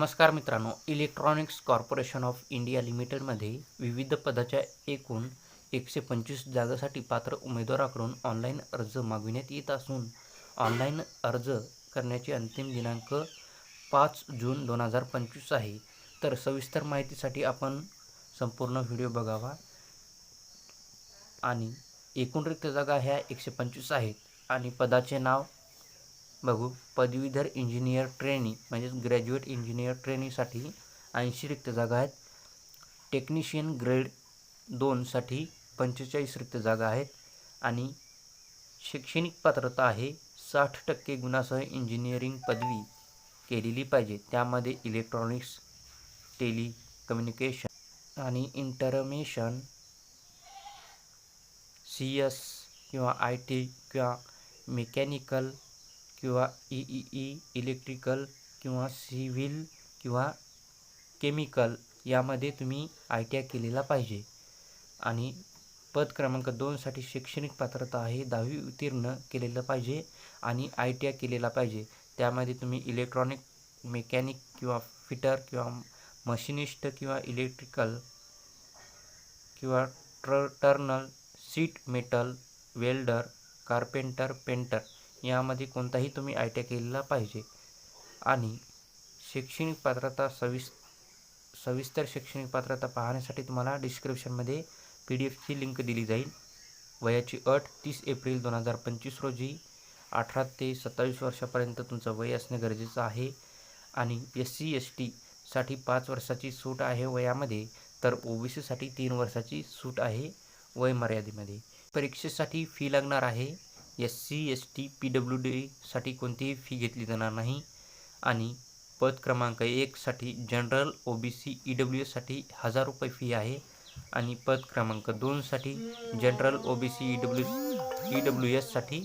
नमस्कार मित्रांनो electronics corporation of India लिमिटेडमध्ये विविध पदाच्या एकूण एकशे पंचवीस जागासाठी पात्र उमेदवाराकडून ऑनलाईन अर्ज मागविण्यात येत असून ऑनलाईन अर्ज करण्याची अंतिम दिनांक पाच जून दोन हजार पंचवीस आहे. तर सविस्तर माहितीसाठी आपण संपूर्ण व्हिडिओ बघावा. आणि एकूण रिक्त जागा ह्या एकशे पंचवीस आहेत. आणि पदाचे नाव बघू. पदवीधर इंजिनियर ट्रेनी म्हणजेच ग्रॅज्युएट इंजिनियर ट्रेनीसाठी ऐंशी रिक्त जागा आहेत. टेक्निशियन ग्रेड दोनसाठी पंचेचाळीस रिक्त जागा आहेत. आणि शैक्षणिक पात्रता आहे. साठ टक्के गुणासह इंजिनिअरिंग पदवी केलेली पाहिजे. त्यामध्ये इलेक्ट्रॉनिक्स टेली कम्युनिकेशन आणि इंटरमेशन सी एस किंवा आय टी किंवा मेकॅनिकल किंवा ई ई ई इलेक्ट्रिकल किंवा सिव्हिल किंवा केमिकल यामध्ये तुम्ही आय टी आय केलेला पाहिजे. आणि पद क्रमांक दोनसाठी शैक्षणिक पात्रता आहे दहावी उत्तीर्ण केलेलं पाहिजे आणि आय टी आय केलेला पाहिजे. त्यामध्ये तुम्ही इलेक्ट्रॉनिक मेकॅनिक किंवा फिटर किंवा मशिनिस्ट किंवा इलेक्ट्रिकल किंवा ट्र tunnel sheet metal welder carpenter painter यामध्ये कोणताही तुम्ही आय टी आय केलेला पाहिजे. आणि शैक्षणिक पात्रता सविस सविस्तर शैक्षणिक पात्रता पाहण्यासाठी तुम्हाला डिस्क्रिप्शनमध्ये पी डी एफची लिंक दिली जाईल. वयाची अट तीस एप्रिल दोन हजार पंचवीस रोजी अठरा ते सत्तावीस वर्षापर्यंत तुमचं वय असणे गरजेचं आहे. आणि एस सी एस टीसाठी पाच वर्षाची सूट आहे वयामध्ये तर ओ बी सीसाठी तीन वर्षाची सूट आहे वय मर्यादेमध्ये. परीक्षेसाठी फी लागणार आहे. S C S T P W डीसाठी कोणतीही फी घेतली जाणार नाही. आणि पद क्रमांक एकसाठी general O B C E W एससाठी हजार रुपये फी आहे. आणि पद क्रमांक दोनसाठी general O B C E W E W एससाठी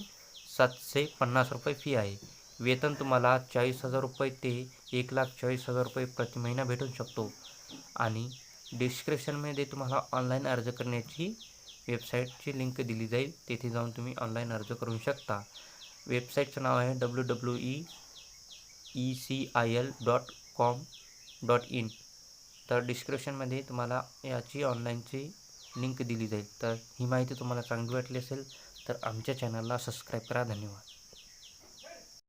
सातशे पन्नास रुपये फी आहे. वेतन तुम्हाला चाळीस हजार रुपये ते एक लाख चाळीस हजार रुपये प्रति महिना भेटू शकतो. आणि डिस्क्रिप्शनमध्ये तुम्हाला ऑनलाईन अर्ज करण्याची वेबसाईटची लिंक दिली जाईल. तेथे जाऊन तुम्ही ऑनलाईन अर्ज करू शकता. वेबसाईटचं नाव आहे W W E E C I L dot com dot in तर डिस्क्रिप्शनमध्ये तुम्हाला याची ऑनलाईनची लिंक दिली जाईल. तर ही माहिती तुम्हाला चांगली वाटली असेल तर आमच्या चॅनलला सबस्क्राईब करा. धन्यवाद.